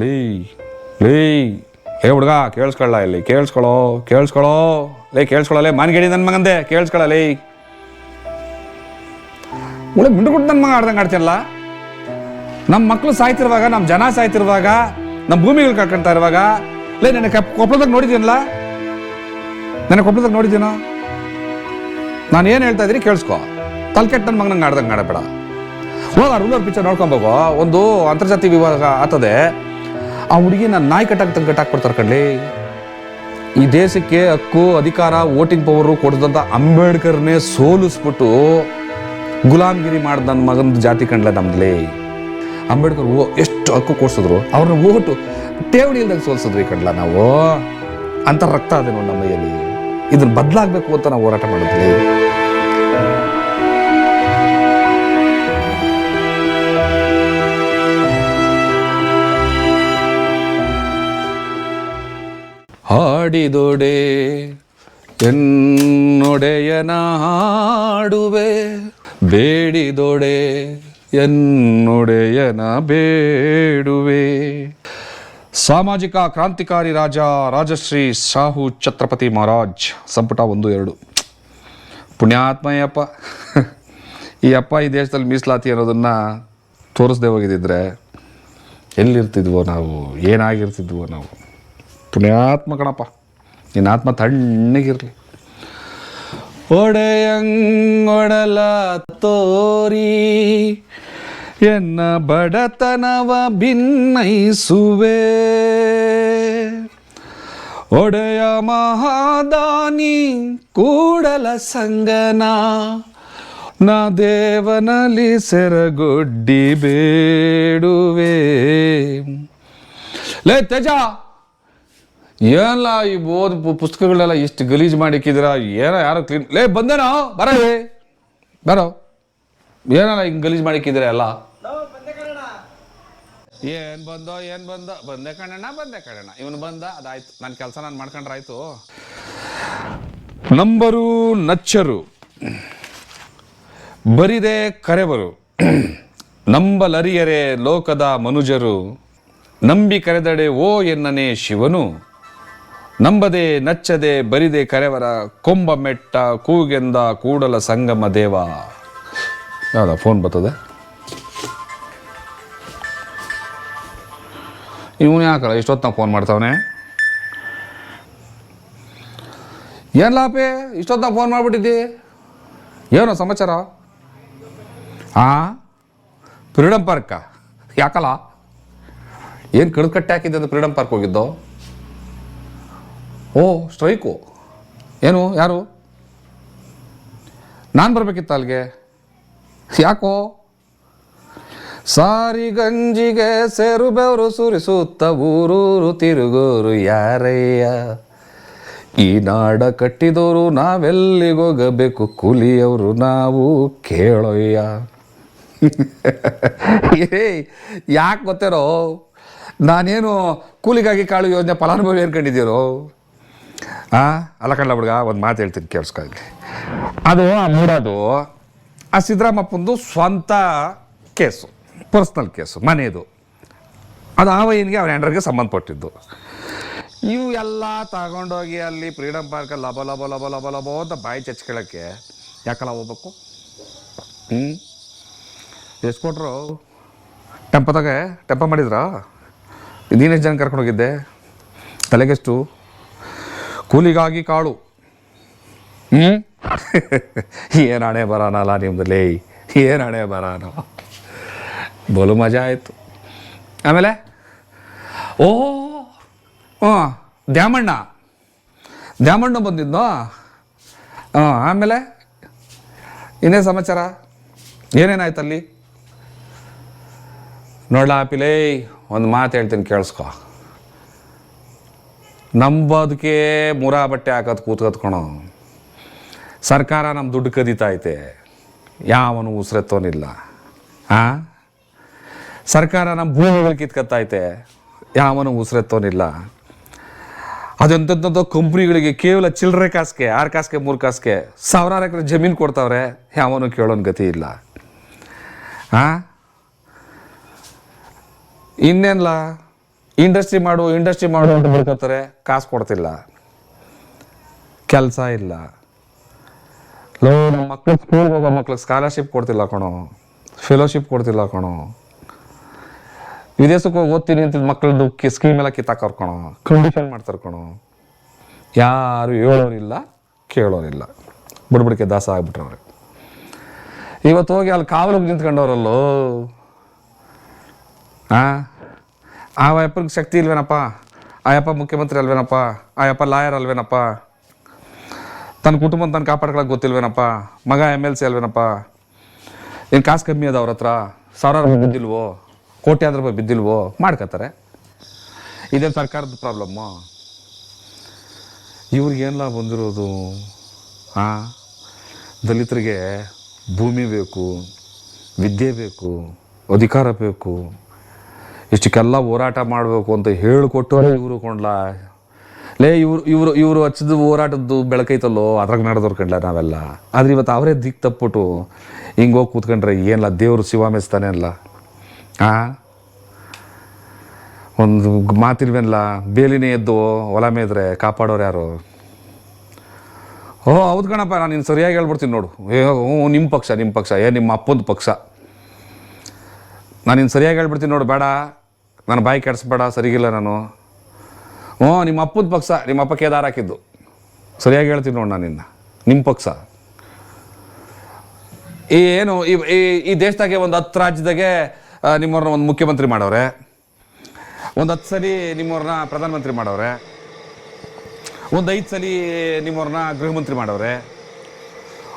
ಲೀ ಲೀ ಏ ಹುಡುಗ ಕೇಳಿಸ್ಕೊಳ್ಳ ಇಲ್ಲಿ ಕೇಳಿಸ್ಕೊಳೋ ಕೇಳಿಸ್ಕೊಳ್ಳೋ, ಲೇ ಕೇಳಿಸ್ಕೊಳ್ಳಲೇ ಮಾನ್ಗೇಡಿ ನನ್ನ ಮಗಂದೆ, ಕೇಳಿಸ್ಕೊಳ್ಳ, ಲೇ. ಒಳ್ಳೆ ಮಿಂಡು ಕೊಟ್ಟು ನನ್ನ ಮಗ ಆಡ್ದಂಗೆ ಆಡ್ತಿರಲ್ಲ? ನಮ್ಮ ಮಕ್ಕಳು ಸಾಯ್ತಿರುವಾಗ ನಮ್ಮ ಜನ ಸಾಯ್ತಿರುವಾಗ ನಮ್ಮ ಭೂಮಿಗಳು ಕಳ್ಕೊಂತಾ ಇರುವಾಗ, ಲೇ, ನನ್ನ ಕಪ್ ಕೊಪ್ಪಳದಾಗ ನೋಡಿದ್ದೀನಲ್ಲ ನನ್ನ ಕೊಪ್ಪಳದಾಗ ನೋಡಿದ್ದೀನೋ ನಾನು ಏನು ಹೇಳ್ತಾ ಇದ್ದೀನಿ ಕೇಳಿಸ್ಕೊ. ತಲ್ಕೆಟ್ ನನ್ನ ಮಗನಂಗೆ ಆಡ್ದಂಗೆ ಆಡಬೇಡ. ಹೋಗ ರೂಲರ್ ಪಿಕ್ಚರ್ ನೋಡ್ಕೊಂಬೋಗೋ ಒಂದು ಅಂತರ್ಜಾತಿ ವಿವಾಹ ಆತದೆ ಆ ಹುಡುಗಿ ನಾನು ನಾಯಿ ಕಟ್ಟಾಕ್ ತಂಗ ಕಟ್ಟಾಕ್ ಕೊಡ್ತಾರೆ ಕಣ್ಲಿ. ಈ ದೇಶಕ್ಕೆ ಹಕ್ಕು, ಅಧಿಕಾರ, ವೋಟಿಂಗ್ ಪವರು ಕೊಡ್ದಂತ ಅಂಬೇಡ್ಕರ್ನೇ ಸೋಲಿಸ್ಬಿಟ್ಟು ಗುಲಾಮ್ಗಿರಿ ಮಾಡಿದ ನನ್ನ ಮಗನ ಜಾತಿ ಕಂಡ್ಲ ನಮ್ದಲ್ಲಿ ಅಂಬೇಡ್ಕರ್ ಓ ಎಷ್ಟು ಹಕ್ಕು ಕೊಡ್ಸಿದ್ರು ಅವ್ರನ್ನ ಓಟು ಠೇವಣಿ ಇಲ್ದಂಗೆ ಸೋಲ್ಸಿದ್ರಿ ಕಂಡ್ಲ ನಾವು. ಅಂತ ರಕ್ತ ಅದೇ ನೋಡಿ ನಮ್ಮ ಮೈಯಲ್ಲಿ. ಇದನ್ನ ಬದಲಾಗಬೇಕು ಅಂತ ನಾವು ಹೋರಾಟ ಮಾಡಿದ್ವಿ. ಹಾಡಿದೊಡೆ ಎನ್ನೊಡೆಯನ ಹಾಡುವೆ ಬೇಡಿದೊಡೆ ಎನ್ನೊಡೆಯನ ಬೇಡುವೆ. ಸಾಮಾಜಿಕ ಕ್ರಾಂತಿಕಾರಿ ರಾಜ ರಾಜಶ್ರೀ ಸಾಹು ಛತ್ರಪತಿ ಮಹಾರಾಜ್, ಸಂಪುಟ ಒಂದು ಎರಡು. ಪುಣ್ಯಾತ್ಮಯ್ಯಪ್ಪ. ಈ ಅಪ್ಪ ಈ ದೇಶದಲ್ಲಿ ಮೀಸಲಾತಿ ಅನ್ನೋದನ್ನು ತೋರಿಸ್ದೆ ಹೋಗಿದ್ದಿದ್ರೆ ಎಲ್ಲಿರ್ತಿದ್ವೋ ನಾವು, ಏನಾಗಿರ್ತಿದ್ವೋ ನಾವು. ಪುಣ್ಯಾತ್ಮ ಕಣಪ್ಪ ನಿನ್ನ ಆತ್ಮ ತಣ್ಣಗಿರಲಿ. ಒಡೆಯಂಗೊಡಲ ತೋರಿ, ಎನ್ನ ಬಡತನವ ಭಿನ್ನೈಸುವೆ ಒಡೆಯ ಮಹಾದಾನಿ ಕೂಡಲ ಸಂಗನ, ನಾ ದೇವನಲ್ಲಿ ಸೆರಗುಡ್ಡಿ ಬೇಡುವೆ. ಲೇ ತೇಜ! ಏನಲ್ಲ ಈ ಓದ್ ಪುಸ್ತಕಗಳೆಲ್ಲ ಇಷ್ಟು ಗಲೀಜು ಮಾಡಿಕ್ಕಿದ್ರ ಏನೋ ಯಾರೋ ಕ್ಲೀನ್ ಲೇ, ಬಂದೇನೋ? ಬರ. ಬರೋ. ಏನಲ್ಲ ಹಿಂಗೆ ಗಲೀಜು ಮಾಡಿಕ್ಕಿದ್ರ ಎಲ್ಲ? ಏನ್ ಬಂದೋ, ಏನ್ ಬಂದ? ಬಂದೆ ಕಣಣ್ಣ ಬಂದೆ ಕಣಣ್ಣ. ಇವನು ಬಂದ, ಅದಾಯ್ತು. ನನ್ನ ಕೆಲಸ ನಾನು ಮಾಡ್ಕೊಂಡ್ರೆ ಆಯ್ತು ನಂಬರು ನಚ್ಚರು. ಬರಿದೆ ಕರೆಬರು ನಂಬಲರಿಯರೆ ಲೋಕದ ಮನುಜರು. ನಂಬಿ ಕರೆದಡೆ ಓ ಎನ್ನನೆ ಶಿವನು. ನಂಬದೆ, ನಚ್ಚದೆ, ಬರಿದೆ ಕರೆವರ, ಕೊಂಬ ಮೆಟ್ಟ, ಕೂಗೆಂದ ಕೂಡಲ ಸಂಗಮ ದೇವ. ಯಾವ್ದ, ಫೋನ್ ಬರ್ತದೆ? ಇವನು ಯಾಕಲ್ಲ ಇಷ್ಟೊತ್ತು ಫೋನ್ ಮಾಡ್ತಾವನೆ? ಏನ್ ಲಾಪೆ ಇಷ್ಟೊತ್ತ ಫೋನ್ ಮಾಡ್ಬಿಟ್ಟಿದ್ದಿ? ಏನೋ ಸಮಾಚಾರ? ಆ? Freedom park? ಯಾಕಲ್ಲ? ಏನು ಕಟ್ಟೆ ಹಾಕಿದ್ದೆ ಅಂತ ಫ್ರೀಡಮ್ ಪಾರ್ಕ್ ಹೋಗಿದ್ದೋ? ಓ, ಸ್ಟ್ರೈಕು. ಏನು, ಯಾರು? ನಾನು ಬರಬೇಕಿತ್ತು ಅಲ್ಲಿಗೆ. ಯಾಕೋ? ಸಾರಿ ಗಂಜಿಗೆ ಸೇರು ಬೆವರು ಸುರಿಸುತ್ತ ಊರೂರು ತಿರುಗೋರು ಯಾರಯ್ಯ? ಈ ನಾಡ ಕಟ್ಟಿದವರು ನಾವೆಲ್ಲಿಗೋಗಬೇಕು? ಕೂಲಿಯವರು ನಾವು ಕೇಳೋಯ್ಯ. ಏಯ್ ಯಾಕೆ ಗೊತ್ತಿರೋ ನಾನೇನು ಕೂಲಿಗಾಗಿ ಕಾಳು ಯೋಜನೆ ಫಲಾನುಭವಿ ಅನ್ಕೊಂಡಿದ್ದೀರೋ ಆ ಅಲ್ಲ ಹುಡುಗ ಒಂದು ಮಾತು ಹೇಳ್ತೀನಿ ಕೇಳಿಸ್ಕೊಳ್ಳಿ. ಅದು ಆ ಮೂಡೋದು. ಆ ಸಿದ್ದರಾಮಪ್ಪಂದು ಸ್ವಂತ ಕೇಸು ಪರ್ಸ್ನಲ್ ಕೇಸು ಮನೆಯದು ಅದು ಆ ವೈನ್ಗೆ ಅವ್ರ ಹೆಂಡ್ರಿಗೆ ಸಂಬಂಧಪಟ್ಟಿದ್ದು. ಇವು ಎಲ್ಲ ತಗೊಂಡೋಗಿ ಅಲ್ಲಿ ಫ್ರೀಡಮ್ ಪಾರ್ಕಲ್ಲಿ ಲಬ ಲಬ ಲಬ ಲಬ ಲಬ ಅಂತ ಬಾಯಿ ಚಚ್ಕೊಳ್ಳೋಕ್ಕೆ ಯಾಕಲ್ಲ ಹೋಗ್ಬೇಕು? ಹ್ಞೂ ಎಷ್ಟು ಕೊಟ್ರು? ಟೆಂಪದಾಗ ಟೆಂಪ ಮಾಡಿದ್ರಾ? ನೀನೆಷ್ಟು ಜನ ಕರ್ಕೊಂಡೋಗಿದ್ದೆ? ತಲೆಗೆಷ್ಟು? ಕೂಲಿಗಾಗಿ ಕಾಳು. ಹ್ಞೂ ಏನು ಹಣೆ ನಿಮ್ದು ಲೇ ಏನು ಹಣೆ ಬರೋಣ ಬಲು ಮಜಾ ಆಯಿತು. ಆಮೇಲೆ? ಓ ಹಾಂ ದ್ಯಾಮಣ್ಣ. ದ್ಯಾಮಣ್ಣ ಬಂದಿದ್ನೋ? ಹಾಂ ಆಮೇಲೆ? ಇನ್ನೇ ಸಮಾಚಾರ? ಏನೇನಾಯ್ತು ಅಲ್ಲಿ ನೋಡ್ಲಾ ಪಿಲೇ ಒಂದು ಮಾತು ಹೇಳ್ತೀನಿ ಕೇಳಿಸ್ಕೊ. ನಂಬೋದಕ್ಕೆ ಮುರಾ ಬಟ್ಟೆ ಹಾಕೋದು ಕೂತ್ಕೊತ್ಕೊಳೋ ಸರ್ಕಾರ ನಮ್ಮ ದುಡ್ಡು ಕದೀತಾ ಐತೆ. ಯಾವನು ಉಸಿರೆತ್ತೋನಿಲ್ಲ. ಹಾಂ ಸರ್ಕಾರ ನಮ್ಮ ಭೂಮಿಗಳು ಕಿತ್ಕತ್ತೈತೆ ಯಾವನು ಉಸಿರೆತ್ತೋನಿಲ್ಲ. ಅದೆಂಥದ್ದು ಕಂಪ್ನಿಗಳಿಗೆ ಕೇವಲ ಚಿಲ್ಲರೆ ಕಾಸಿಗೆ ಆರು ಕಾಸಿಗೆ ಮೂರು ಕಾಸಿಗೆ ಸಾವಿರಾರು ಎಕರೆ ಜಮೀನು ಕೊಡ್ತಾವ್ರೆ. ಯಾವನು ಕೇಳೋನ್ ಗತಿ ಇಲ್ಲ. ಹಾಂ ಇನ್ನೇನ್ಲ? ಇಂಡಸ್ಟ್ರಿ ಮಾಡು ಇಂಡಸ್ಟ್ರಿ ಮಾಡು ಅಂತ ಬಿಡ್ಕೊತಾರೆ ಕಾಸು ಕೊಡ್ತಿಲ್ಲ. ಕೆಲಸ ಇಲ್ಲ. ಲೋ ನಮ್ಮ ಮಕ್ಳಿಗೆ ಸ್ಕೂಲ್ಗೆ ಹೋಗೋ ಮಕ್ಳಿಗೆ ಸ್ಕಾಲರ್ಶಿಪ್ ಕೊಡ್ತಿಲ್ಲ ಕಣೋ. ಫೆಲೋಶಿಪ್ ಕೊಡ್ತಿಲ್ಲ ಕಣೋ. ವಿದೇಶಕ್ಕೆ ಹೋಗಿ ಓದ್ತೀನಿ ಅಂತ ಮಕ್ಕಳದ್ದು ಸ್ಕೀಮ್ ಎಲ್ಲ ಕಿತ್ತಾಕವ್ರು ಕಣೋ. ಕಂಡೀಷನ್ ಮಾಡ್ತಾರೆ ಕಣೋ. ಯಾರು ಹೇಳೋರಿಲ್ಲ, ಕೇಳೋರಿಲ್ಲ. ಬಿಡ್ಬಿಡಿಕೆ ದಾಸ ಆಗ್ಬಿಟ್ರವ್ರೆ. ಇವತ್ತು ಹೋಗಿ ಅಲ್ಲಿ ಕಾವಲಿಗೆ ನಿಂತ್ಕೊಂಡವ್ರಲ್ಲೋ. ಆ? ಆ ಅಯ್ಯಪ್ಪನಿಗೆ ಶಕ್ತಿ ಇಲ್ವೇನಪ್ಪ? ಆ ಮುಖ್ಯಮಂತ್ರಿ ಅಲ್ವೇನಪ್ಪ? ಆ ಲಾಯರ್ ಅಲ್ವೇನಪ್ಪ? ತನ್ನ ಕುಟುಂಬ ತನ್ನ ಕಾಪಾಡ್ಕೊಳಕ್ಕೆ ಗೊತ್ತಿಲ್ವೇನಪ್ಪ? ಮಗ ಎಂ ಎಲ್ ಸಿ ಅಲ್ವೇನಪ್ಪ? ಏನು ಕಾಸು ಕಮ್ಮಿ ಅದ ಅವ್ರ ಹತ್ರ? ಸಾವಿರಾರು ರೂಪಾಯಿ ಬಿದ್ದಿಲ್ವೋ? ಕೋಟಿ ರೂಪಾಯಿ ಬಿದ್ದಿಲ್ವೋ? ಮಾಡ್ಕೋತಾರೆ ಇದೇ ಸರ್ಕಾರದ ಪ್ರಾಬ್ಲಮ್ಮು ಇವ್ರಿಗೇನೆಲ್ಲ ಬಂದಿರೋದು ಹಾಂ ದಲಿತರಿಗೆ ಭೂಮಿ ಬೇಕು, ವಿದ್ಯೆ ಬೇಕು, ಅಧಿಕಾರ ಬೇಕು. ಇಷ್ಟಕ್ಕೆಲ್ಲ ಹೋರಾಟ ಮಾಡಬೇಕು ಅಂತ ಹೇಳಿಕೊಟ್ಟು ಇವರು ಕೊಂಡ್ಲ? ಲೇ, ಇವ್ರು, ಇವರು ಇವರು ಹಚ್ಚಿದ ಹೋರಾಟದ್ದು ಬೆಳಕೈತಲ್ಲೋ? ಅದ್ರಾಗ ನಡೆದವ್ರು ಕಂಡ್ಲ ನಾವೆಲ್ಲ? ಆದ್ರೆ ಇವತ್ತು ಅವರೇ ದಿಕ್ ತಪ್ಪಿಟ್ಟು ಹಿಂಗೆ ಹೋಗಿ ಕೂತ್ಕೊಂಡ್ರೆ ಏನಿಲ್ಲ ದೇವರು ಶಿವ ಅಲ್ಲ? ಆ? ಒಂದು ಮಾತಿಲ್ವೇನಲ್ಲ ಬೇಲಿನೇ ಎದ್ದು ಹೊಲ ಮೇದ್ರೆ ಕಾಪಾಡೋರು ಯಾರು? ಓ, ಹೌದು ಕಣಪ್ಪ, ನಾನು ನಿನ್ನ ಸರಿಯಾಗಿ ಹೇಳ್ಬಿಡ್ತೀನಿ ನೋಡು. ಏ, ಹ್ಞೂ ನಿಮ್ಮ ಪಕ್ಷ ನಿಮ್ಮ ಪಕ್ಷ, ಏ, ನಿಮ್ಮ ಅಪ್ಪಂದು ಪಕ್ಷ. ನಾನು ನಿನ್ನ ಸರಿಯಾಗಿ ಹೇಳ್ಬಿಡ್ತೀನಿ ನೋಡು, ಬೇಡ. ನನ್ನ ಬಾಯಿ ಕೆಡಿಸ್ಬೇಡ, ಸರಿಗಿಲ್ಲ ನಾನು. ಹ್ಞೂ ನಿಮ್ಮ ಅಪ್ಪದ ಪಕ್ಷ, ನಿಮ್ಮ ಅಪ್ಪ ಕೇದಾರ ಹಾಕಿದ್ದು. ಸರಿಯಾಗಿ ಹೇಳ್ತೀನಿ ನೋಡಿ ನಾನು ನಿನ್ನ. ನಿಮ್ಮ ಪಕ್ಷ. ಈ ಏನು, ಈ- ಈ ದೇಶದಾಗೆ ಒಂದು ಹತ್ತು ರಾಜ್ಯದಾಗೆ ನಿಮ್ಮವ್ರನ್ನ ಒಂದು ಮುಖ್ಯಮಂತ್ರಿ ಮಾಡವ್ರೆ. ಒಂದು ಹತ್ತು ಸಲ ನಿಮ್ಮವ್ರನ್ನ ಪ್ರಧಾನಮಂತ್ರಿ ಮಾಡವ್ರೆ. ಒಂದು ಐದು ಸಲ ನಿಮ್ಮವ್ರನ್ನ ಗೃಹ ಮಂತ್ರಿ ಮಾಡವ್ರೆ.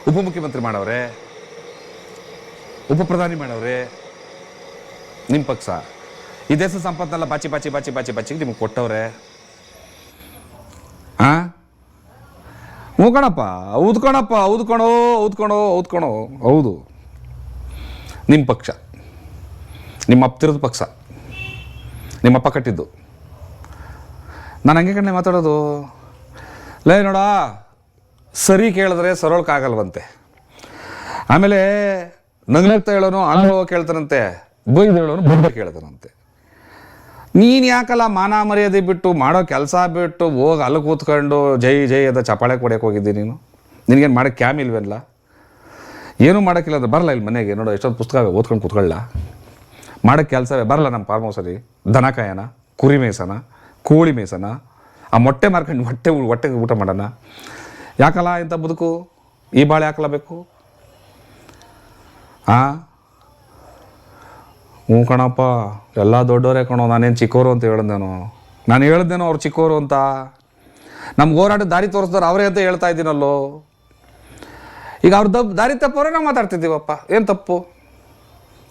ಉಪಮುಖ್ಯಮಂತ್ರಿ ಮಾಡವ್ರೆ. ಉಪ ಪ್ರಧಾನಿ ಮಾಡವ್ರೆ. ನಿಮ್ಮ ಪಕ್ಷ. ಈ ದೇಶ ಸಂಪತ್ನೆಲ್ಲ ಬಾಚಿ ಬಾಚಿ ಬಾಚಿ ಬಾಚಿ ಬಾಚಿಗೆ ನಿಮಗೆ ಕೊಟ್ಟವ್ರೆ. ಆ? ಹೋಗೋಣಪ್ಪ ಊದ್ಕೊಣಪ್ಪ, ಊದ್ಕೊಣೋ ಊದ್ಕೊಣೋ ಊದ್ಕೊಣೋ. ಕಣೋ ಹೌದು. ಕಣೋ ಹೌದು ಕಣೋ ಹೌದು ನಿಮ್ಮ ಪಕ್ಷ. ನಿಮ್ಮ ಅಪ್ತಿರೋದು ಪಕ್ಷ ನಿಮ್ಮಪ್ಪ ಕಟ್ಟಿದ್ದು. ನಾನು ಹಂಗೆ ಕಣ್ಣೆ ಮಾತಾಡೋದು. ಲೇ ನೋಡ, ಸರಿ ಕೇಳಿದ್ರೆ ಸರೋಳಕ್ಕಾಗಲ್ವಂತೆ ಆಮೇಲೆ ನಗ್ನಾಗ್ತಾ ಹೇಳೋನು ಅನುಭವ ಕೇಳ್ತಾನಂತೆ. ಬೈದು ಹೇಳೋನು, ಬಂದ ಕೇಳ್ತಾನಂತೆ. ನೀನು ಯಾಕಲ್ಲ ಮಾನ ಮರ್ಯಾದೆ ಬಿಟ್ಟು ಮಾಡೋ ಕೆಲಸ ಬಿಟ್ಟು ಹೋಗಿ ಅಲ್ಲಿ ಕೂತ್ಕೊಂಡು ಜೈ ಜೈ ಅದ ಚಪಾಳೆ ಕೊಡಕ್ಕೆ ಹೋಗಿದ್ದಿ ನೀನು? ನಿನಗೇನು ಮಾಡೋಕ್ಕೆ ಕ್ಯಾಮ್ ಇಲ್ವೇನಲ್ಲ ಏನೂ ಮಾಡೋಕ್ಕಿಲ್ಲ ಅದು ಬರಲ್ಲ ಇಲ್ಲಿ ಮನೆಗೆ? ನೋಡೋ, ಎಷ್ಟೊಂದು ಪುಸ್ತಕ ಓದ್ಕೊಂಡು ಕೂತ್ಕೊಳ್ಳ ಮಾಡೋಕ್ಕೆ ಕೆಲಸವೇ ಬರಲ್ಲ ನಮ್ಮ ಫಾರ್ಮ್ ಹೌಸಲ್ಲಿ ದನ ಕಾಯನ, ಕುರಿ ಮೇಸನ ಕೋಳಿ ಮೇಸನ ಆ ಮೊಟ್ಟೆ ಮಾರ್ಕೊಂಡು ಹೊಟ್ಟೆ ಹೊಟ್ಟೆಗೆ ಊಟ ಮಾಡೋಣ ಯಾಕಲ್ಲ ಇಂಥ ಬದುಕು? ಈ ಬಾಳೆ ಹಾಕಲಬೇಕು ಬೇಕು? ಹಾಂ ಹ್ಞೂ ಕಣಪ್ಪ, ಎಲ್ಲ ದೊಡ್ಡವರೇ ಕಣೋ, ನಾನೇನು ಚಿಕ್ಕೋರು ಅಂತ ಹೇಳ್ದೇನೋ ನಾನು ಹೇಳ್ದೇನೋ ಅವ್ರು ಚಿಕ್ಕವರು ಅಂತ? ನಮ್ಗೆ ಹೋರಾಟ ದಾರಿ ತೋರಿಸ್ದವ್ರು ಅವರೇ ಅಂತ ಹೇಳ್ತಾ ಇದ್ದೀನಲ್ಲೋ? ಈಗ ಅವ್ರ ದಬ್, ದಾರಿ ತಪ್ಪವ್ರೆ ನಾವು ಮಾತಾಡ್ತಿದ್ದೀವಪ್ಪ, ಏನು ತಪ್ಪು?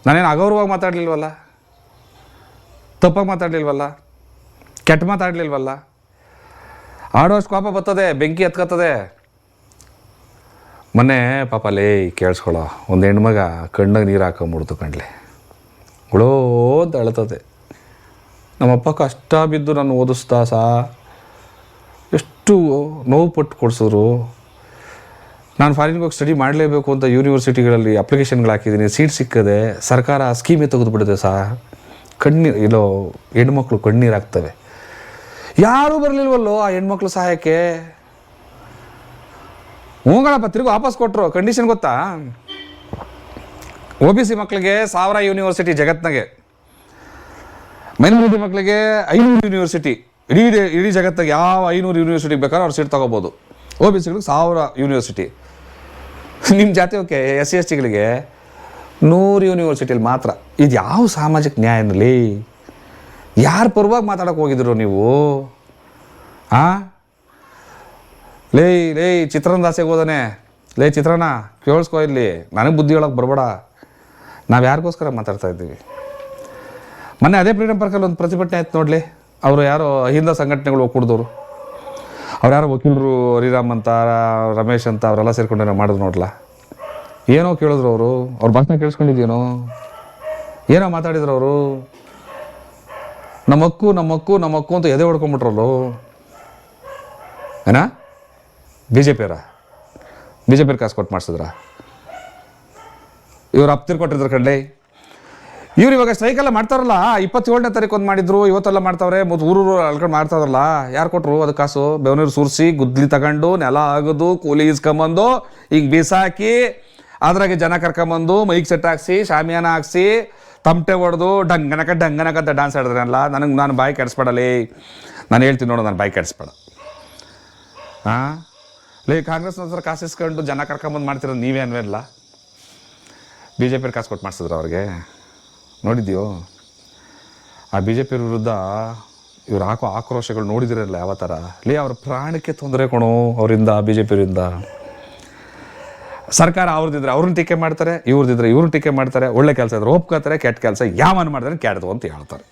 ನಾನೇನು ಅಗೌರವಾಗಿ ಮಾತಾಡಲಿಲ್ವಲ್ಲ? ತಪ್ಪಾಗಿ ಮಾತಾಡಲಿಲ್ವಲ್ಲ? ಕೆಟ್ಟ ಮಾತಾಡಲಿಲ್ವಲ್ಲ? ಆಡೋಷ್ಟು ಕೋಪ ಬರ್ತದೆ, ಬೆಂಕಿ ಎತ್ಕೋತದೆ ಮೊನ್ನೆ ಪಾಪ ಲೇ ಕೇಳಿಸ್ಕೊಳ್ಳೋ ಒಂದು ಹೆಣ್ಮಗ ಕಣ್ಣಾಗ ನೀರು ಹಾಕೊಂಬಿಡ್ತು ಕಣ್ಲೆ. ಗುಳೋ ಅಂತ ನಮ್ಮಪ್ಪ ಕಷ್ಟ ಬಿದ್ದು ನಾನು ಓದಿಸ್ತಾ ಸಾ ಎಷ್ಟು ನೋವು ಪಟ್ಟು ಕೊಡಿಸಿದ್ರು. ನಾನು ಫಾರಿನ್ಗೆ ಹೋಗಿ ಸ್ಟಡಿ ಮಾಡಲೇಬೇಕು ಅಂತ ಯೂನಿವರ್ಸಿಟಿಗಳಲ್ಲಿ ಅಪ್ಲಿಕೇಶನ್ಗಳು ಹಾಕಿದ್ದೀನಿ ಸೀಟ್ ಸಿಕ್ಕದೆ, ಸರ್ಕಾರ ಆ ಸ್ಕೀಮೇ ತೆಗೆದುಬಿಡಿದೆ ಸಾ. ಕಣ್ಣೀರು, ಇಲ್ಲೋ, ಹೆಣ್ಮಕ್ಳು ಕಣ್ಣೀರು ಆಗ್ತವೆ ಯಾರೂ ಬರಲಿಲ್ವಲ್ಲೋ ಆ ಹೆಣ್ಮಕ್ಳು ಸಹಾಯಕ್ಕೆ? ಹೋಗೋಣಪ್ಪ ತಿರುಗಿ ವಾಪಸ್ ಕೊಟ್ಟರು ಕಂಡೀಷನ್ ಗೊತ್ತಾ? ಒ ಬಿ ಸಿ ಮಕ್ಕಳಿಗೆ ಸಾವಿರ ಯೂನಿವರ್ಸಿಟಿ ಜಗತ್ತಿನಾಗೆ. ಮೈನಾರಿಟಿ ಮಕ್ಕಳಿಗೆ ಐನೂರು ಯೂನಿವರ್ಸಿಟಿ. ಇಡೀ ಇಡೀ ಜಗತ್ತಾಗ ಯಾವ ಐನೂರು ಯೂನಿವರ್ಸಿಟಿ ಬೇಕಾದ್ರೆ ಅವ್ರು ಸೀಟ್ ತೊಗೋಬೋದು. ಓ ಬಿ ಸಿಗಳಿಗೆ ಸಾವಿರ ಯೂನಿವರ್ಸಿಟಿ. ನಿಮ್ಮ ಜಾತಿ, ಓಕೆ, ಎಸ್ ಸಿ ಎಸ್ ಟಿಗಳಿಗೆ ನೂರು ಯೂನಿವರ್ಸಿಟಿಲಿ ಮಾತ್ರ. ಇದು ಯಾವ ಸಾಮಾಜಿಕ ನ್ಯಾಯನಲ್ಲಿ ಯಾರ ಪರವಾಗಿ ಮಾತಾಡೋಕೆ ಹೋಗಿದ್ರು ನೀವು? ಆ? ಲೇ ಲೇ ಚಿತ್ರನ ದಾಸೆಗೆ ಹೋದಾನೆ. ಲೇ, ಚಿತ್ರಾನ್ನ, ಕೇಳಿಸ್ಕೊ ಇಲ್ಲಿ ನನಗೆ ಬುದ್ಧಿ ಹೇಳೋಕೆ ಬರಬೇಡ. ನಾವು ಯಾರಿಗೋಸ್ಕರ ಮಾತಾಡ್ತಾ ಇದ್ದೀವಿ? ಮೊನ್ನೆ ಅದೇ ಫ್ರೀಡಮ್ ಪಾರ್ಕಲ್ಲಿ ಒಂದು ಪ್ರತಿಭಟನೆ ಆಯ್ತು ನೋಡಲಿ. ಅವರು ಯಾರೋ ಅಹಿಂದ ಸಂಘಟನೆಗಳು ಒಕ್ಕೂಡ್ದವ್ರು ಅವ್ರು ಯಾರೋ ವಕೀಲರು ಹರಿರಾಮ್ ಅಂತ, ರಮೇಶ್ ಅಂತ ಅವರೆಲ್ಲ ಸೇರ್ಕೊಂಡು ಮಾಡಿದ್ರು ನೋಡ್ಲ? ಏನೋ ಕೇಳಿದ್ರು ಅವರು. ಅವ್ರ ಭಾಷಣ ಕೇಳಿಸ್ಕೊಂಡಿದ್ದೀನೋ ಏನೋ ಮಾತಾಡಿದ್ರು ಅವರು. ನಮ್ಮ ಹಕ್ಕು ನಮ್ಮ ಹಕ್ಕು ನಮ್ಮ ಹಕ್ಕು ಅಂತ ಎದೆ ಹೊಡ್ಕೊಂಬಿಟ್ರಲ್ಲೋ ಏನಾ? ಬಿ ಜೆ ಪಿಯರ ಬಿ ಜೆ ಪಿ ಕಾಸು ಕೊಟ್ಟು ಮಾಡಿಸಿದ್ರ? ಇವ್ರು ಅಪ್ತಿರ್ ಕೊಟ್ಟಿದ್ರು ಕಣ್ಲೆ ಇವ್ರು ಇವಾಗ ಸ್ಟ್ರೈಕ್ ಎಲ್ಲ ಮಾಡ್ತಾರಲ್ಲ ಇಪ್ಪತ್ತೇಳನೇ ತಾರೀಕು ಒಂದು ಮಾಡಿದ್ರು, ಇವತ್ತೆಲ್ಲ ಮಾಡ್ತಾವ್ರೆ, ಮತ್ತು ಊರೂರು ಅಳ್ಕೊಂಡು ಮಾಡ್ತಾವ್ರಲ್ಲ, ಯಾರು ಕೊಟ್ಟರು ಅದು ಕಾಸು? ಬೆವನೀರು ಸುರಿಸಿ, ಗುದ್ಲಿ ತಗೊಂಡು, ನೆಲ ಆಗದು ಕೂಲಿ ಇಸ್ಕೊಂಬಂದು ಈಗ ಬೀಸಾಕಿ, ಅದ್ರಾಗೆ ಜನ ಕರ್ಕೊಂಬಂದು ಮೈಕ್ ಸೆಟ್ ಹಾಕ್ಸಿ, ಶಾಮಿಯಾನ ಹಾಕ್ಸಿ, ತಮಟೆ ಹೊಡೆದು, ಡಂಗನಕ ಡಂಗನಕ ಅಂತ ಡ್ಯಾನ್ಸ್ ಆಡಿದ್ರಲ್ಲ ನನಗೆ ನಾನು ಬಾಯಿ ಕೆಡಿಸ್ಬೇಡಲಿ ನಾನು ಹೇಳ್ತೀನಿ ನೋಡು, ನಾನು ಬಾಯಿ ಕೆಡಿಸ್ಬೇಡ. ಹಾಂ ಲೇ ಕಾಂಗ್ರೆಸ್ನ ಹತ್ರ ಕಾಸಿಸ್ಕೊಂಡು ಜನ ಕರ್ಕೊಂಬಂದು ಮಾಡ್ತಿರೋದು ನೀವೇ ಅನ್ವೇಲ್ಲ ಬಿ ಜೆ ಪಿಯವ್ರು ಕಾಸು ಕೊಟ್ಟು ಮಾಡಿಸಿದ್ರು ಅವ್ರಿಗೆ? ನೋಡಿದ್ಯೋ? ಆ ಬಿ ಜೆ ಪಿ ವಿರುದ್ಧ ಇವ್ರು ಹಾಕೋ ಆಕ್ರೋಶಗಳು ನೋಡಿದಿರಲ್ಲ ಯಾವ ಥರ ಲೇ, ಅವ್ರ ಪ್ರಾಣಕ್ಕೆ ತೊಂದರೆ ಕೊಡು ಅವರಿಂದ ಬಿ ಜೆ ಪಿಯವರಿಂದ ಸರ್ಕಾರ ಅವ್ರದ್ದಿದ್ರೆ ಅವ್ರನ್ನ ಟೀಕೆ ಮಾಡ್ತಾರೆ ಇವ್ರದ್ದಿದ್ರೆ ಇವ್ರನ್ನ ಟೀಕೆ ಮಾಡ್ತಾರೆ, ಒಳ್ಳೆ ಕೆಲಸ ಇದ್ರೆ ಒಪ್ಕೋತಾರೆ, ಕೆಟ್ಟ ಕೆಲಸ ಯಾವನ್ನು ಮಾಡಿದ್ರೆ ಕೆಟ್ಟದು ಅಂತ ಹೇಳ್ತಾರೆ.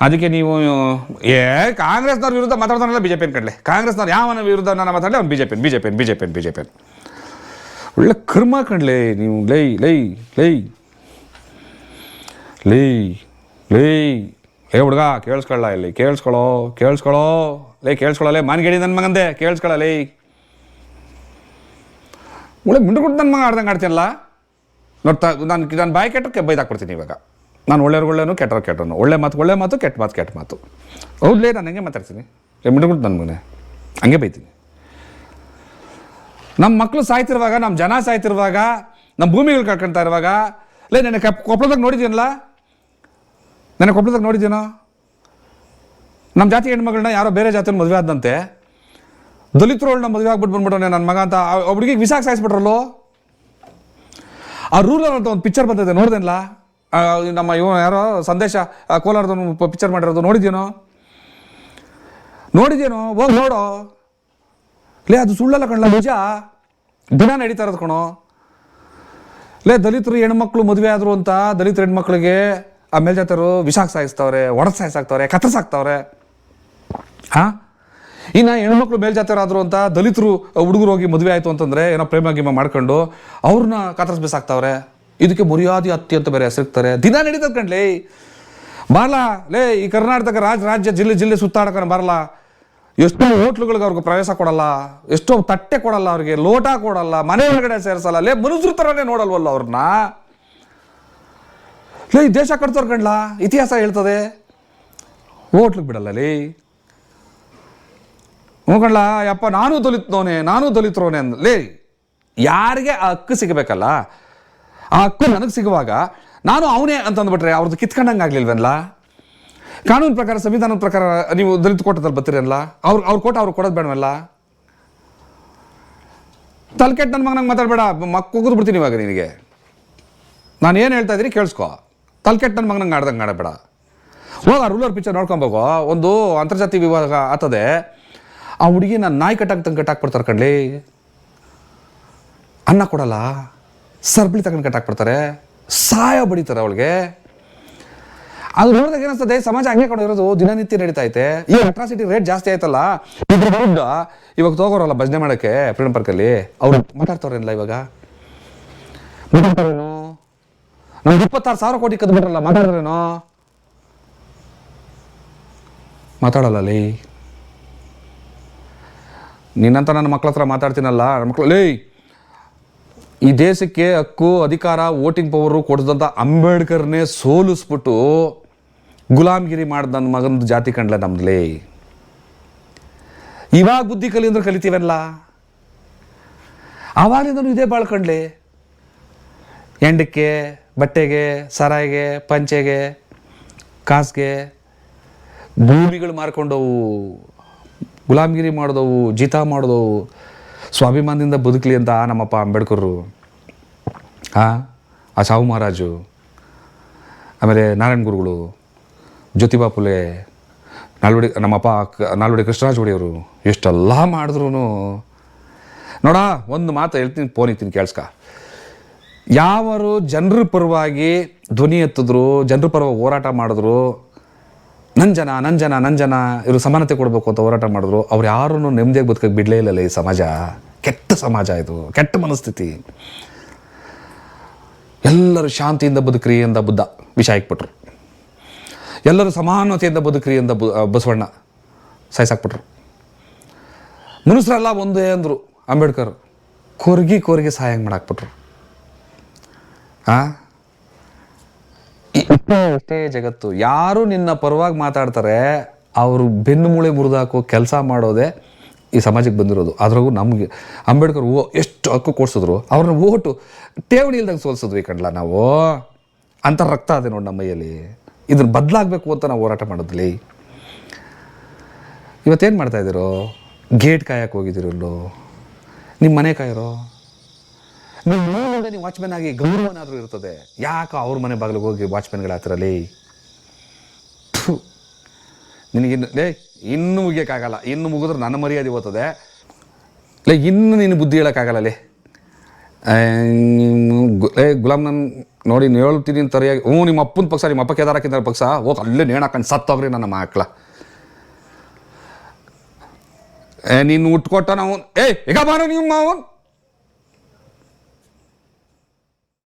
ಅದಕ್ಕೆ ನೀವು, ಏ, ಕಾಂಗ್ರೆಸ್ನವ್ರ ವಿರುದ್ಧ ಮಾತಾಡ್ತಾನಲ್ಲ ಬಿ ಜೆ ಪಿ ಕಡಲೆ ಕಾಂಗ್ರೆಸ್ನವ್ರು ಯಾವನ ವಿರುದ್ಧ ನಾನು ಮಾತಾಡಲಿ? ಅವ್ನು B J P B J P B J P B J P ಒಳ್ಳೆ ಕರ್ಮ ಕಣ್ಲೆ ನೀವು, ಲೈ ಲೈ ಲೈ. ಲೈ ಲೈ. ಏ ಹುಡುಗ ಕೇಳಿಸ್ಕೊಳ್ಳ ಇಲ್ಲಿ, ಕೇಳಿಸ್ಕೊಳ್ಳೋ ಕೇಳಿಸ್ಕೊಳ್ಳೋ. ಲೇ ಕೇಳಿಸ್ಕೊಳ್ಳಲೇ ಮಾನ್ಗೇಡಿ ನನ್ನ ಮಗಂದೆ, ಕೇಳಿಸ್ಕೊಳ್ಳ, ಲೈ. ಒಳ್ಳೆ ಮಿಂಡ್ಕೊಟ್ಟು ನನ್ನ ಮಗ ಆಡ್ದಂಗೆ ಆಡ್ತೀನಲ್ಲ. ನೋಡ್ತಾ, ನಾನು ನಾನು ಬಾಯಿ ಕೆಟ್ಟಕ್ಕೆ ಬೈದಾಕ್ಬಿಡ್ತೀನಿ ಇವಾಗ. ನಾನು ಒಳ್ಳೆಯವ್ರು ಒಳ್ಳೆಯನು ಕೆಟ್ಟವ್ರು ಕೆಟ್ಟನು. ಒಳ್ಳೆ ಮಾತು ಒಳ್ಳೆ ಮಾತು, ಕೆಟ್ಟ ಮಾತು ಕೆಟ್ಟ ಮಾತು. ಹೌದ್ಲೇ ನಾನು ಹಂಗೆ ಮಾತಾಡ್ತೀನಿ? ಮಿಂಡ್ಕೊಟ್ಟು ನನ್ನ ಮಗನೇ. ಹಂಗೆ ಬೈತೀನಿ. ನಮ್ಮ ಮಕ್ಕಳು ಸಾಯ್ತಿರುವಾಗ ನಮ್ಮ ಜನ ಸಾಯ್ತಿರುವಾಗ ನಮ್ಮ ಭೂಮಿಗಳು ಕಳ್ಕೊಳ್ತಾ ಇರುವಾಗ ಲೇ ನೆನೆ ಕಪ್ ಕೊಪ್ಪಳದಾಗ ನೋಡಿದ್ದೀನಲ್ಲ ನೆನೆ ಕೊಪ್ಪಳದಾಗ ನೋಡಿದ್ದೀನೋ ನಮ್ಮ ಜಾತಿ ಹೆಣ್ಮಗಳನ್ನ ಯಾರೋ ಬೇರೆ ಜಾತಿನ ಮದುವೆ ಆದಂತೆ ದಲಿತರೋಳನ್ನ ಮದುವೆ ಆಗ್ಬಿಟ್ಟು ಬಂದ್ಬಿಟ್ಟವನೆ ನನ್ನ ಮಗ ಅಂತ ಹುಡುಗಿಗೆ ವಿಸಾಕ್ ಸಾಯಿಸ್ಬಿಟ್ರಲ್ಲೋ? ಆ ರೂರಲ್ ಅಂತ ಒಂದು ಪಿಕ್ಚರ್ ಬಂದಿದೆ ನೋಡ್ದೇನಲ್ಲ? ನಮ್ಮ ಇವ ಯಾರೋ ಸಂದೇಶ ಆ, ಕೋಲಾರದವನು ಪಿಕ್ಚರ್ ಮಾಡಿರೋದು ನೋಡಿದ್ಯೇನೋ? ನೋಡಿದ್ಯೇನೋ? ಹೋಗಿ ನೋಡೋ. ಲೇ, ಅದು ಸುಳ್ಳಲ್ಲ ಕಣ್ಲ ನಿಜ? ದಿನ ನಡೀತಾ ಇರೋದು ಕಣೋ. ಲೇ, ದಲಿತರು ಹೆಣ್ಮಕ್ಳು ಮದುವೆ ಆದ್ರು ಅಂತ ದಲಿತ ಹೆಣ್ಮಕ್ಳಿಗೆ ಆ ಮೇಲ್ಜಾತರು ವಿಷಾಕ್ ಸಾಯಿಸ್ತವ್ರೆ, ಒಡದ್ ಸಾಯಿಸಾಕ್ತವ್ರೆ ಕತ್ತರ್ಸಾಕ್ತವ್ರೆ ಹಾ ಇನ್ನು ಹೆಣ್ಮಕ್ಳು ಮೇಲ್ಜಾತರಾದರು ಅಂತ ದಲಿತರು ಹುಡುಗರು ಹೋಗಿ ಮದುವೆ ಆಯಿತು ಅಂತಂದ್ರೆ ಏನೋ ಪ್ರೇಮ ಗಿಮ ಮಾಡ್ಕೊಂಡು ಅವ್ರನ್ನ ಕತ್ತರಿಸ್ ಬಿಸಾಕ್ತವ್ರೆ. ಇದಕ್ಕೆ ಮುರಿಯಾದಿ ಹತ್ತಿ ಅಂತ ಬೇರೆ ಹೆಸರಿರ್ತಾರೆ ದಿನ ನಡೀತದ ಕಣ್ಲೇ. ಬರಲ್ಲ ಲೇ, ಈ ಕರ್ನಾಟಕ ರಾಜ್ಯ ರಾಜ್ಯ ಜಿಲ್ಲೆ ಜಿಲ್ಲೆ ಸುತ್ತಾಡಕ ಬರಲ್ಲ ಎಷ್ಟೋ ಹೋಟ್ಲುಗಳಿಗೆ ಅವ್ರಿಗೆ ಪ್ರವೇಶ ಕೊಡಲ್ಲ, ಎಷ್ಟೋ ತಟ್ಟೆ ಕೊಡಲ್ಲ, ಅವ್ರಿಗೆ ಲೋಟ ಕೊಡಲ್ಲ, ಮನೆ ಒಳಗಡೆ ಸೇರಿಸಲ್ಲ. ಲೇ ಮನುಷ್ಯರ ಥರನೇ ನೋಡಲ್ವಲ್ಲ ಅವ್ರನ್ನ ಲೇ ದೇಶ ಕಟ್ತವ್ರ ಕಣ್ಲಾ ಇತಿಹಾಸ ಹೇಳ್ತದೆ. ಹೋಟ್ಲಿಗೆ ಬಿಡಲ್ಲ, ಲೇ. ನೋಡ್ಕೊಳ್ಳ ಯಪ್ಪ, ನಾನು ದಲಿತನೋನೆ ನಾನು ದಲಿತರೋನೆ ಅಂದ ಲೇ, ಯಾರಿಗೆ ಆ ಹಕ್ಕು ಸಿಗಬೇಕಲ್ಲ? ಆ ಹಕ್ಕು ನನಗೆ ಸಿಗುವಾಗ, ನಾನು ಅವನೇ ಅಂತಂದ್ಬಿಟ್ರೆ ಅವ್ರದ್ದು ಕಿತ್ಕೊಂಡಂಗೆ ಆಗ್ಲಿಲ್ವಲ್ಲ ಕಾನೂನು ಪ್ರಕಾರ, ಸಂವಿಧಾನದ ಪ್ರಕಾರ ನೀವು ದಲಿತ ಕೋಟದಲ್ಲಿ ಬರ್ತೀರಲ್ಲ ಅವ್ರು, ಅವ್ರ ಕೋಟ ಅವ್ರು ಕೊಡೋದು ಬೇಡವಲ್ಲ? ತಲ್ಕೆಟ್ ನನ್ನ ಮಗನಂಗೆ ಮಾತಾಡಬೇಡ ಮಕ್ಕ ಕುಗಿದು ಬಿಡ್ತೀನಿ ಇವಾಗ ನಿನಗೆ. ನಾನು ಏನು ಹೇಳ್ತಾ ಇದ್ದೀನಿ ಕೇಳಿಸ್ಕೊ. ತಲ್ಕೆಟ್ ನನ್ನ ಮಗನಂಗೆ ಆಡ್ದಂಗೆ ಆಡಬೇಡ. ಹೋಗ ರೂಲರ್ ಪಿಕ್ಚರ್ ನೋಡ್ಕೊಬೋಗೋ ಒಂದು ಅಂತರ್ಜಾತಿ ವಿವಾಹ ಆತದೆ ಆ ಹುಡುಗಿನ ನಾಯಿ ಕಟ್ಟಾಕ್ ತಂಗೆ ಕಟ್ಟಾಕ್ಬಿಡ್ತಾರೆ ಕಣ್ಲಿ. ಅನ್ನ ಕೊಡಲ್ಲ. ಸರ್ಬಳಿ ತಗೊಂಡು ಕಟ್ಟಾಕ್ಬಿಡ್ತಾರೆ ಸಾಯ ಬಡಿತಾರೆ ಅವಳಿಗೆ. ಅದು ನೋಡಿದಾಗ ಏನಿಸ್ತದೆ ಸಮಾಜ ಹಂಗೆ ಕೊಡಿರೋದು ದಿನನಿತ್ಯ ನಡೀತಾ ಐತೆ. ಈ ಅಟ್ರಾಸಿಟಿ ರೇಟ್ ಜಾಸ್ತಿ ಆಯ್ತಲ್ಲ? ಇದ್ರ ವಿರುದ್ಧ ಇವಾಗ ತಗೋರಲ್ಲ ಭಜನೆ ಮಾಡೋಕ್ಕೆ ಫ್ರೀಡಮ್ ಪಾರ್ಕಲ್ಲಿ ಅವ್ರು ಮಾತಾಡ್ತಾವ್ರೇನಿಲ್ಲ ಇವಾಗ? ಮಾತಾಡ್ತಾರೇನು? ನಮ್ಗೆ ಇಪ್ಪತ್ತಾರು ಸಾವಿರ ಕೋಟಿ ಕದ್ಬಿಟ್ರಲ್ಲ ಮಾತಾಡಿದ್ರೇನೋ ಮಾತಾಡಲ್ಲ ಲೇ. ನಿನ್ನಂತ ನನ್ನ ಮಕ್ಳ ಹತ್ರ ಮಾತಾಡ್ತೀನಲ್ಲ, ನನ್ನ ಮಕ್ಳು ಲೇ! ಈ ದೇಶಕ್ಕೆ ಹಕ್ಕು, ಅಧಿಕಾರ ವೋಟಿಂಗ್ ಪವರು ಕೊಡಿಸಿದಂಥ ಅಂಬೇಡ್ಕರ್ನೇ ಸೋಲಿಸ್ಬಿಟ್ಟು ಗುಲಾಮ್ಗಿರಿ ಮಾಡಿದ ನನ್ನ ಮಗನದು ಜಾತಿ ಕಂಡ್ಲ ನಮ್ದ್ಲೇ. ಇವಾಗ ಬುದ್ಧಿ ಕಲಿ ಅಂದ್ರೆ ಕಲಿತೀವಲ್ಲ ಆವಾಗಲಿಂದನೂ ಇದೇ ಬಾಳ್ಕೊಂಡ್ಲಿ ಎಂಡಕ್ಕೆ ಬಟ್ಟೆಗೆ, ಸರಾಯಿಗೆ, ಪಂಚೆಗೆ, ಕಾಸ್ಗೆ ಭೂಮಿಗಳು ಮಾರ್ಕೊಂಡವು. ಗುಲಾಮಗಿರಿ ಮಾಡಿದವು, ಜೀತ ಮಾಡಿದವು. ಸ್ವಾಭಿಮಾನದಿಂದ ಬದುಕಲಿ ಅಂತ ನಮ್ಮಪ್ಪ ಅಂಬೇಡ್ಕರು. ಆ ಆ ಶಾಹು ಮಹಾರಾಜು. ಆಮೇಲೆ ನಾರಾಯಣ ಗುರುಗಳು. ಜ್ಯೋತಿಬಾ ಪುಲೆ, ನಾಲ್ವಡಿ ನಮ್ಮಪ್ಪ ನಾಲ್ವಡಿ ಕೃಷ್ಣರಾಜ ಒಡೆಯವರು ಎಷ್ಟೆಲ್ಲ ಮಾಡಿದ್ರು ನೋಡ, ಒಂದು ಮಾತು ಹೇಳ್ತೀನಿ ಫೋನ್ ಇತ್ತೀನಿ ಕೇಳಿಸ್ಕ. ಯಾವರು ಜನರ ಪರವಾಗಿ ಧ್ವನಿ ಎತ್ತಿದ್ರು, ಜನರ ಪರವಾಗಿ ಹೋರಾಟ ಮಾಡಿದ್ರು ನನ್ನ ಜನ ನನ್ನ ಜನ ನನ್ನ ಜನ, ಇವರು ಸಮಾನತೆ ಕೊಡಬೇಕು ಅಂತ ಹೋರಾಟ ಮಾಡಿದ್ರು, ಅವ್ರು ಯಾರೂ ನೆಮ್ಮದಿಯಾಗಿ ಬದುಕಕ್ಕೆ ಬಿಡಲೇ ಇಲ್ಲಲ್ಲ ಈ ಸಮಾಜ. ಕೆಟ್ಟ ಸಮಾಜ ಇದು, ಕೆಟ್ಟ ಮನಸ್ಥಿತಿ. ಎಲ್ಲರೂ ಶಾಂತಿಯಿಂದ ಬದುಕ್ರಿ ಎಂದ ಬುದ್ಧ, ವಿಷ ಹಾಕ್ಬಿಟ್ರು. ಎಲ್ಲರೂ ಸಮಾನತೆಯಿಂದ ಬದುಕ್ರಿ ಎಂದ ಬಸವಣ್ಣ. ಸಾಯ್ಸಾಕ್ಬಿಟ್ರು. ಮನುಷ್ಯರೆಲ್ಲ ಒಂದೇ ಅಂದರು ಅಂಬೇಡ್ಕರ್. ಕೊರ್ಗಿ ಕೊರ್ಗಿ ಸಹಾಯ ಮಾಡಾಕ್ಬಿಟ್ರು. ಆ? ಅಷ್ಟೇ ಜಗತ್ತು. ಯಾರು ನಿನ್ನ ಪರವಾಗಿ ಮಾತಾಡ್ತಾರೆ, ಅವರು ಬೆನ್ನು ಮೂಳೆ ಮುರಿದಾಕೋ ಕೆಲಸ ಮಾಡೋದೇ ಈ ಸಮಾಜಕ್ಕೆ ಬಂದಿರೋದು. ಅದ್ರಾಗೂ ನಮಗೆ ಅಂಬೇಡ್ಕರ್ ಓ ಎಷ್ಟು ಹಕ್ಕು ಕೊಡ್ಸಿದ್ರು, ಅವ್ರನ್ನ ಓಟು ಠೇವಣಿ ಇಲ್ದಂಗೆ ಸೋಲ್ಸಿದ್ವಿ ಕಣ್ಲ ನಾವು? ಅಂತ ರಕ್ತ ಅದೇ ನೋಡಿ ನಮ್ಮ ಮೈಯಲ್ಲಿ. ಇದನ್ನ ಬದಲಾಗಬೇಕು ಅಂತ ನಾವು ಹೋರಾಟ ಮಾಡೋದ್ಲಿ ಇವತ್ತೇನು ಮಾಡ್ತಾ ಇದ್ದೀರೋ? ಗೇಟ್ ಕಾಯಕ್ಕೆ ಹೋಗಿದ್ದೀರಲ್ಲೋ ನಿಮ್ಮ ಮನೆ ಕಾಯಿರೋ? ನೀವು ನೋಡೋದೇ ನೀವು ವಾಚ್ಮ್ಯಾನ್ ಆಗಿ ಗೌರವನಾದರೂ ಇರ್ತದೆ. ಯಾಕೆ ಅವ್ರ ಮನೆ ಬಾಗಿಲಿಗೆ ಹೋಗಿ ವಾಚ್ಮ್ಯಾನ್ಗಳ ಹತ್ರಲಿ ನಿನಗಿನ್ನು ಲೇ, ಇನ್ನೂ ಮುಗಿಯೋಕ್ಕಾಗಲ್ಲ. ಇನ್ನು ಮುಗಿದ್ರೆ ನನ್ನ ಮರ್ಯಾದೆ ಹೋಗ್ತದೆ ಲೇ, ಇನ್ನು ನೀನು ಬುದ್ಧಿ ಹೇಳೋಕ್ಕಾಗಲ್ಲ, ಲೇ. ಗುಲಾಮ್ ನಾನು ನೋಡಿ ನೀವು ಹೇಳ್ತೀನಿ ತರಿಯಾಗಿ. ಹ್ಞೂ, ನಿಮ್ಮ ಅಪ್ಪನ ಪಕ್ಷ, ನಿಮ್ಮ ಅಪ್ಪ ಕೇದಾರ ಹಾಕಿದ್ದಾರೆ ಪಕ್ಷ. ಹೋಗಿ ಅಲ್ಲೇ ನೇಣು ಹಾಕೊಂಡು ಸತ್ತೋಗ್ರಿ ನನ್ನ ಮಕ್ಳ. ಏ, ನೀನು ಉಟ್ಕೊಟ್ಟ ನಾವು. ಏ, ಈಗ ಬಾರೋ ನಿಮ್ಮ ಮಾವನ್.